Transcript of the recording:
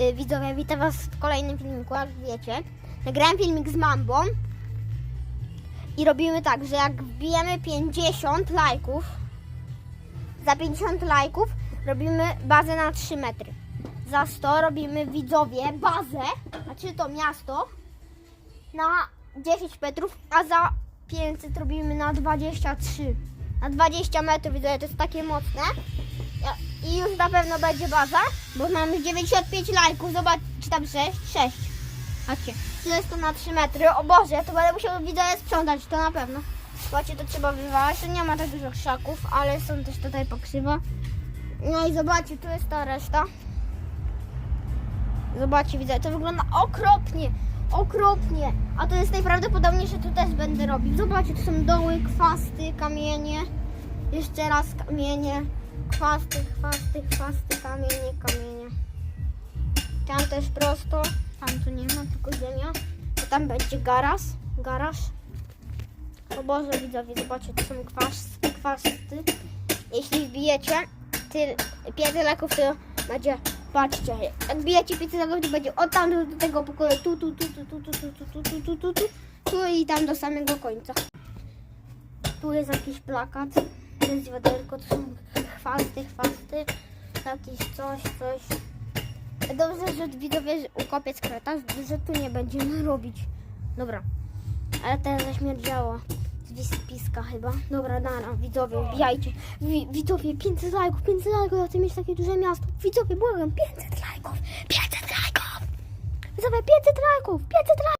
y, widzowie, witam was w kolejnym filmiku, jak wiecie. Nagrałem filmik z Mambą i robimy tak, że jak wbijemy 50 lajków, za 50 lajków robimy bazę na 3 metry. Za 100 robimy widzowie bazę, znaczy to miasto, na 10 metrów, a za 500 robimy na 23. Na 20 metrów, widzowie, to jest takie mocne. I już na pewno będzie baza, bo mamy 95 lajków, zobacz, czy tam 6? 6. Chodźcie, to jest to na 3 metry, o Boże, to będę musiał widzowie sprzątać, to na pewno. Zobaczcie, to trzeba wywalać, to nie ma tak dużo krzaków, ale są też tutaj pokrzywa. No i zobaczcie, tu jest ta reszta. Zobaczcie, widzę, to wygląda okropnie, okropnie. A to jest najprawdopodobniej, że tu też będę robił. Zobaczcie, tu są doły, kwasty, kamienie. Jeszcze raz kamienie. Kwasty, chwasty, chwasty, kamienie, kamienie. Tam też prosto. Tam tu nie ma, tylko ziemia. A tam będzie garaż. Garaż. O Boże, widzowie, zobaczcie, tu są kwasty, kwasty. Jeśli wbijecie ty, 5 leków, to będzie, patrzcie, jak wbijecie 5 leków, to będzie od tam do, tego pokoju, tu, tu, tu, tu, tu, tu, tu, tu, tu, tu, tu, tu, tu, tu i tam do samego końca. Tu jest jakiś plakat, tu jest wiaderko, tu są chwasty, chwasty, jakieś coś, coś. Dobrze, że widzowie że ukopię że tu nie będziemy robić. Dobra, ale teraz zaśmierdziało. Z wyspiska chyba. Dobra, nara, widzowie, wbijajcie. Wi- widzowie, 500 lajków, 500 lajków, ja chcę mieć takie duże miasto. Widzowie, błagam, 500 lajków, 500 lajków. Widzowie, 500 lajków, 500 lajków.